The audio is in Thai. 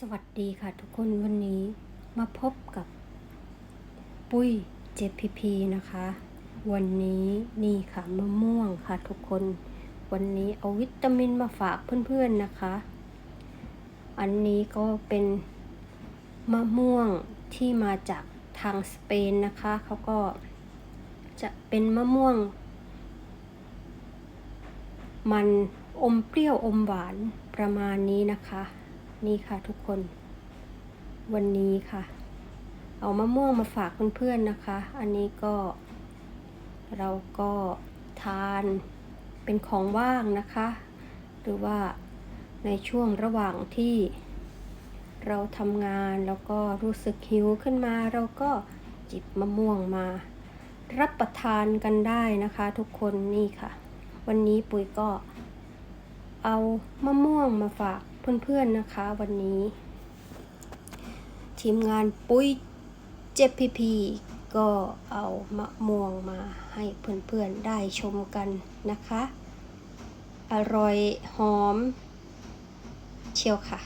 สวัสดีค่ะทุกคนวันนี้มาพบกับปุ้ย JPP นะคะ วันนี้นี่ค่ะมะม่วงค่ะทุกคน วันนี้เอาวิตามินมาฝากเพื่อนๆนะคะ อันนี้ก็เป็นมะม่วงที่มาจากทางสเปนนะคะเขาก็จะเป็นมะม่วง มันอมเปรี้ยวอมหวานประมาณนี้นะคะ นี่ค่ะทุกคน วันนี้ค่ะ เอามะม่วงมาฝากเพื่อนๆนะคะ อันนี้ก็เราก็ทานเป็นของว่างนะคะ หรือว่าในช่วงระหว่างที่เราทำงานแล้วก็รู้สึกหิวขึ้นมา เราก็จิบมะม่วงมา รับประทานกันได้นะคะทุกคนนี่ค่ะ วันนี้ปุ๋ยก็เอามะม่วงมาฝาก เพื่อนๆนะคะวันนี้ ทีมงานปุ้ยเจพีพีก็เอามะม่วงมาให้เพื่อนๆได้ชมกันนะคะ อร่อยหอมเชียวค่ะ